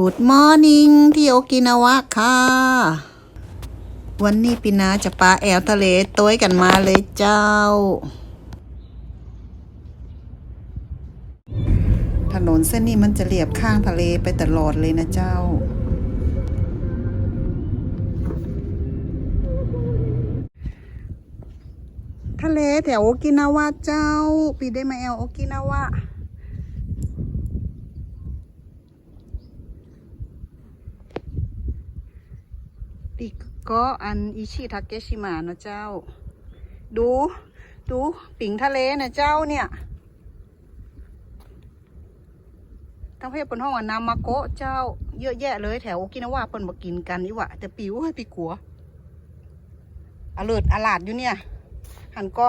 Good morning ที่โอกินาวะค่ะ วันนี้ปีนาจะปลาแอลทะเลต้วยกันมาเลยเจ้า ถนนเส้นนี้มันจะเรียบข้างทะเลไปตลอดเลยนะเจ้า ทะเลแถวโอกินาวะเจ้า ปีได้มาแอลโอกินาวะ ติก็อันอิชิทาเกชิมะนะเจ้า ดูดูปิ่งทะเลนะเจ้าเนี่ยทั้งเพศเป็นห้องอันนามาโกะเจ้า เยอะแยะเลยแถวโอกินาวาเปิ้นมากินกันนี่วะแต่ปิวให้ปีกัวอเลิดอลาดอยู่เนี่ย หันก็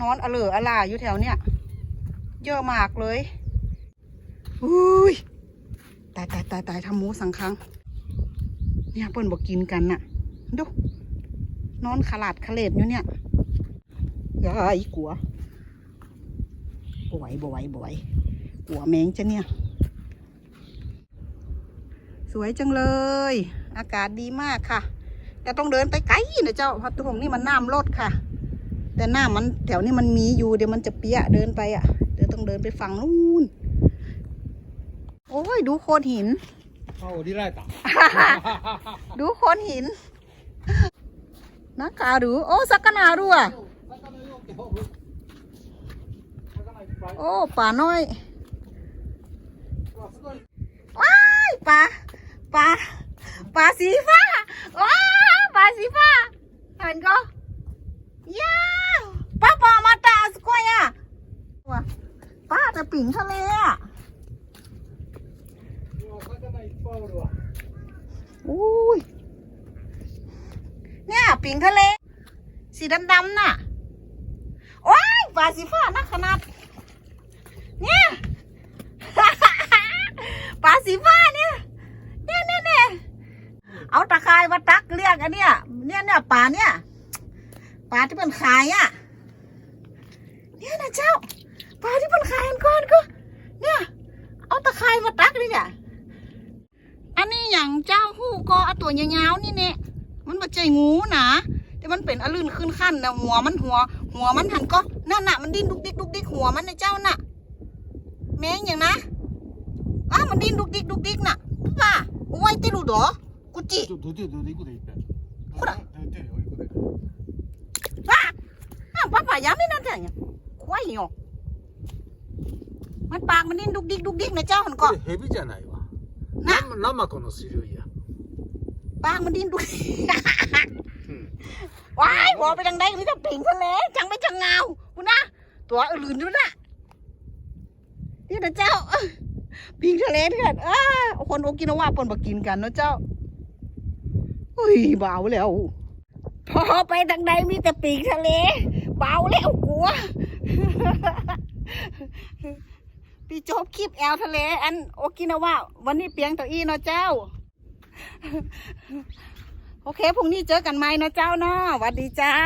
นอนอเลิดอลาดอยู่แถวเนี่ย เยอะมากเลยอุ้ยตายตายตายตายทำหมูสังคัง เนี่ยเปิ้นบอกกินกันน่ะ ดู นอนขลาดขเลดอยู่เนี่ยยายกลัวบ่อยบ่อยบ่อยกลัวแมงจะเนี่ย สวยจังเลย อากาศดีมากค่ะ แต่ต้องเดินไปไกลนะเจ้าเพราะตุงนี่มันน้ำลดค่ะ แต่หน้ามันแถวนี้มันมีอยู่เดี๋ยวมันจะเปียเดินไปอะ เดี๋ยวต้องเดินไปฝั่งนู้นโอ้ย ดูโคนหิน เขาดีไล่ต๋าดูคนหินนักกาดูโอ้สักนาดูอะโอ้ป่าน้อยว้ายปลาปลาปลาสีฟ้าว้าปลาสีฟ้าเห็นก็ยาป้าปอมาตาสกวยอะว้าป้าจะปิ่งทะเลอะ อุ้ยเนี่ยปิงทะเล สีดำๆน่ะ โอ้ยปลาสีฟ้านักขนาด เนี่ยปลาสีฟ้าเนี่ยเนี่ยเนี่ยเนี่ยเอาตะไคร้มาตักเรียกอันเนี้ยเนี่ยเนี่ยปลาเนี่ยปลาที่เป็นขายอะ เนี่ยนะเจ้าปลาที่เป็นขายอันก่อนก็ เนี่ย เอาตะไคร้มาตักเลยเนี่ย เจ้าหู้ก็เอาตัวยาวๆนี่เนี่ยมันมาใจงูนะแต่มันเป็นอลื่นขึ้นขั้นนะหัวมันหัว หัวมันหันก็นั่นน่ะมันดิ้นดุกดิกดุกดิกหัวมันนะเจ้าน่ะ แม่งอย่างนะอ้าวมันดิ้นดุกดิกดุกดิกน่ะป้าโอ้ยติรูดอกุจิ ちょ、どてどて行くでいっぺん。ほら。どてよ、行くで。 ป้าอ้าวป้าป่ายาไม่นั่นแต่เนี่ยควายเหรอมันปากมันดิ้นดุกดิกดุกดิกนะเจ้าหันก็ これヘビじゃないわ。なな Lama, lama konuşuyor ya. ปางมันดิ้นด้วย ว้ายหัไปดังได้มีแต่ปิ่งทะเลจังไม่จังเงาคุณนะ ตัวอื่นด้วยนะนี่นะเจ้า ปิ่งทะเลเถื่นอคนโอกินาว่าปนบักินกันนะเจ้าอุ้ยเบาแล้ว พอไปทางใดมีแต่ปีกทะเล เบาแล้ว ที่จบคลิปแอลทะเล อันโอกินาวาวันนี้เปียงตัวอีเนาะเจ้า โอเคพรุ่งนี้เจอกันไหมเนาะเจ้าเนาะสวัสดีเจ้า